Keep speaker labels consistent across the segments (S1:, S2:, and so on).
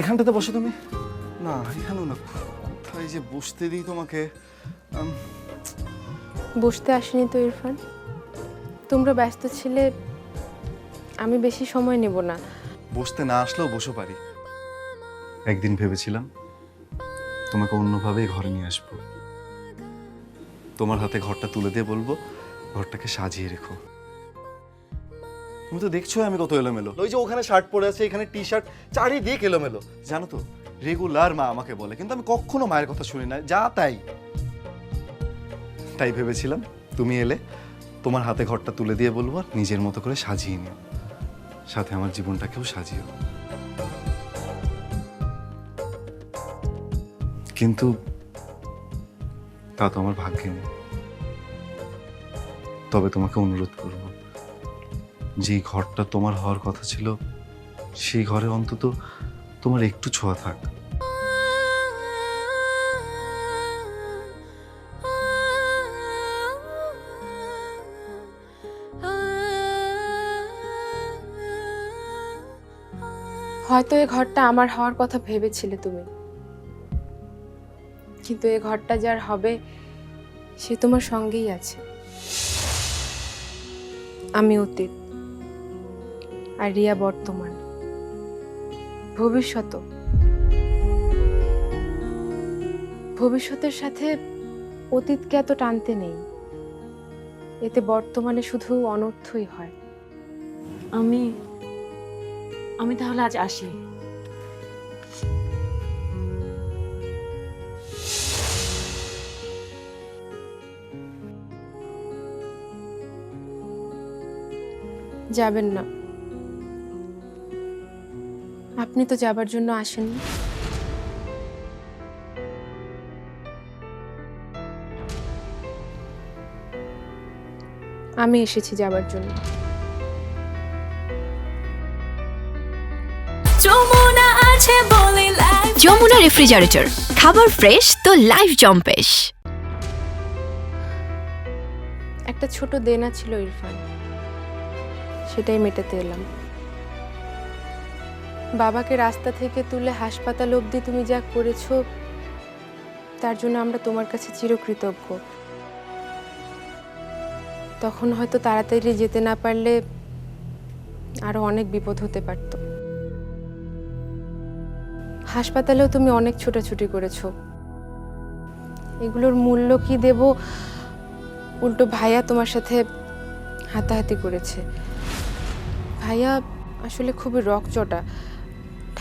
S1: এখানটাতে বসো তুমি। না এখানেও না কোথায় যে বসতে দিই তোমাকে?
S2: বসতে আসেনি তো ইরফান। তোমরা ব্যস্ত ছিলে আমি বেশি সময় নেব না।
S1: বসতে না আসলেও বসে পারি একদিন ভেবেছিলাম তোমাকে অন্যভাবেই ঘরে নিয়ে আসব। তোমার হাতে ঘরটা তুলে দিয়ে বলব ঘরটাকে সাজিয়ে রেখো। তুমি তো দেখছ আমি কত এলোমেলো। ওই যে ওখানে শার্ট পরে আছে এখানে টি শার্ট চারিদিক এলোমেলো। জানো তো রেগুলার মা আমাকে বলে কিন্তু আমি কখনো মায়ের কথা শুনি না যা তাই। তাই ভেবেছিলাম তুমি এলে তোমার হাতে ঘরটা তুলে দিয়ে বলব আর নিজের মতো করে সাজিয়ে নিও। সাথে আমার জীবনটাকেও সাজিও কিন্তু তা তো আমার ভাগ্যে নেই। তবে তোমাকে অনুরোধ করব। যেই ঘরটা তোমার হওয়ার কথা ছিল, সেই ঘরে অন্তত তোমার একটু ছোঁয়া থাক।
S2: হয়তো এই ঘরটা আমার হওয়ার কথা ভেবেছিলে তুমি। কিন্তু এই ঘরটা যার হবে, সে তোমার সঙ্গেই আছে। আমি অতীত। আর রিয়া বর্তমান। ভবিষ্যৎ ভবিষ্যতের সাথে অতীতকে এত টানতে নেই। এতে বর্তমানে শুধু অনর্থই হয়।
S3: আমি আমি তাহলে আজ আসি।
S2: যাবেন না। আপনি তো যাবার জন্য আসেননি। আমি এসেছি যাবার জন্য।
S4: যমুনা আছে বলে লাইফ
S5: যমুনা রেফ্রিজারেটর খাবার ফ্রেশ তো লাইফ জম্পেশ।
S2: একটা ছোট দেনা ছিল ইরফান। সেটাই মেটাতে এলাম। বাবাকে রাস্তা থেকে তুলে হাসপাতাল অবধি তুমি যা করেছ, তার জন্য আমরা তোমার কাছে চিরকৃতজ্ঞ। তখন হয়তো তাড়াতাড়ি যেতে না পারলে আরও অনেক বিপদ হতে পারত। হাসপাতালেও তুমি অনেক ছোটাছুটি করেছ। এগুলোর মূল্য কি দেব? উল্টো ভাইয়া তোমার সাথে হাতাহাতি করেছে। ভাইয়া আসলে খুবই রকচটা।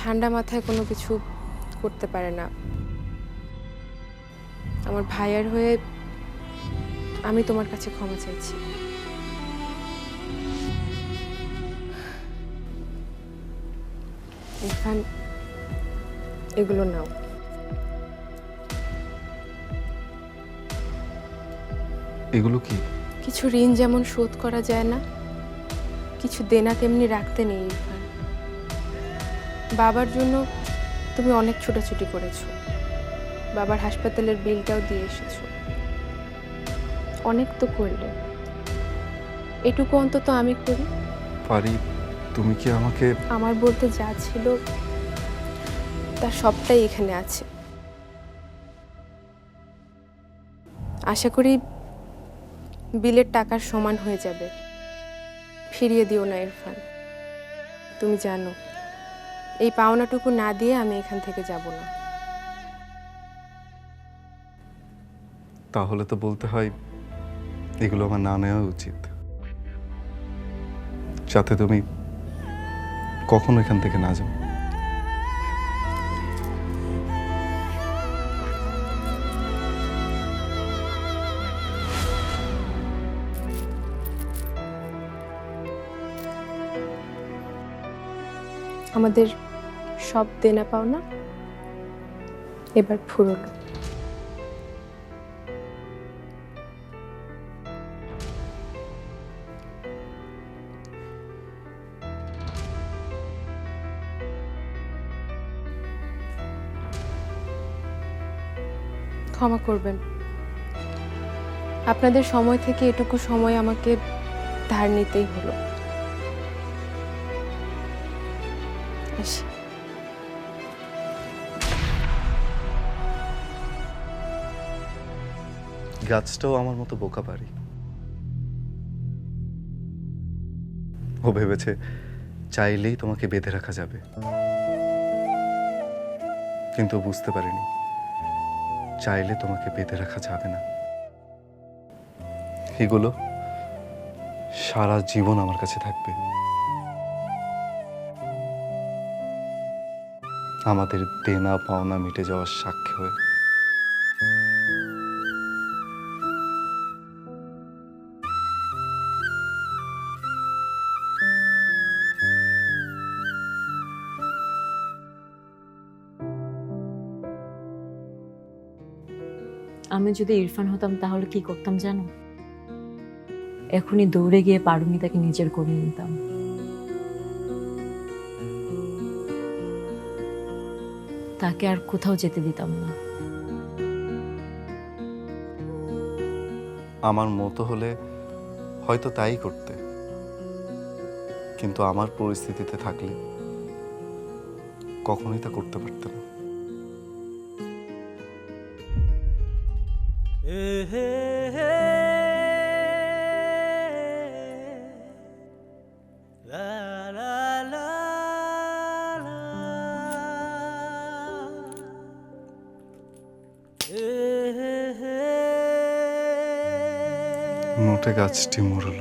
S2: ঠান্ডা মাথায় কোনো কিছু করতে পারে না। আমার ভাইয়ার হয়ে আমি তোমার কাছে ক্ষমা চাইছি। ইরফান এগুলো নাও।
S1: এগুলো কি?
S2: কিছু ঋণ যেমন শোধ করা যায় না কিছু দেনা তেমনি রাখতে নেই ইরফান। বাবার জন্য তুমি অনেক ছোটাছুটি করেছ। বাবার হাসপাতালের বিলটাও দিয়ে এসেছ। অনেক তো করলে। এটুকু অন্তত আমি করি।
S1: পারি তুমি কি আমাকে
S2: আমার বলতে যা ছিল তার সবটাই এখানে আছে। আশা করি বিলের টাকার সমান হয়ে যাবে। ফিরিয়ে দিও না ইরফান। তুমি জানো। এই পাওনাটুকু না দিয়ে আমি এখান থেকে যাব না।
S1: তাহলে তো বলতে হয়, এগুলো আমার না নেওয়া উচিত। যাতে তুমি কখনো এখান থেকে না যাও।
S2: আমাদের সব দেনা পাওনা এবার ফুরলো ক্ষমা করবেন। আপনাদের সময় থেকে এটুকু সময় আমাকে ধার নিতেই হলো। etmiş.
S1: গাছটাও আমার মতো বোকা পারি ও ভেবেছে চাইলেই তোমাকে বেঁধে রাখা যাবে। কিন্তু বুঝতে পারিনি, চাইলে তোমাকে বেঁধে রাখা যাবে না। এগুলো সারা জীবন আমার কাছে থাকবে। আমাদের দেনা পাওনা মিটে যাওয়ার সাক্ষী হয়ে।
S3: আমি যদি ইরফান হতাম তাহলে কি করতাম জানো? এখনই দৌড়ে গিয়ে পারমিতাকে নিজের করে নিতাম। তাকে আর কোথাও যেতে দিতাম না।
S1: আমার মতো হলে হয়তো তাই করতে। কিন্তু আমার পরিস্থিতিতে থাকলে কখনোই তা করতে পারতাম পারতে না মোটে গাছটি মরল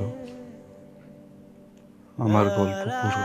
S1: আমার গল্প পুরো।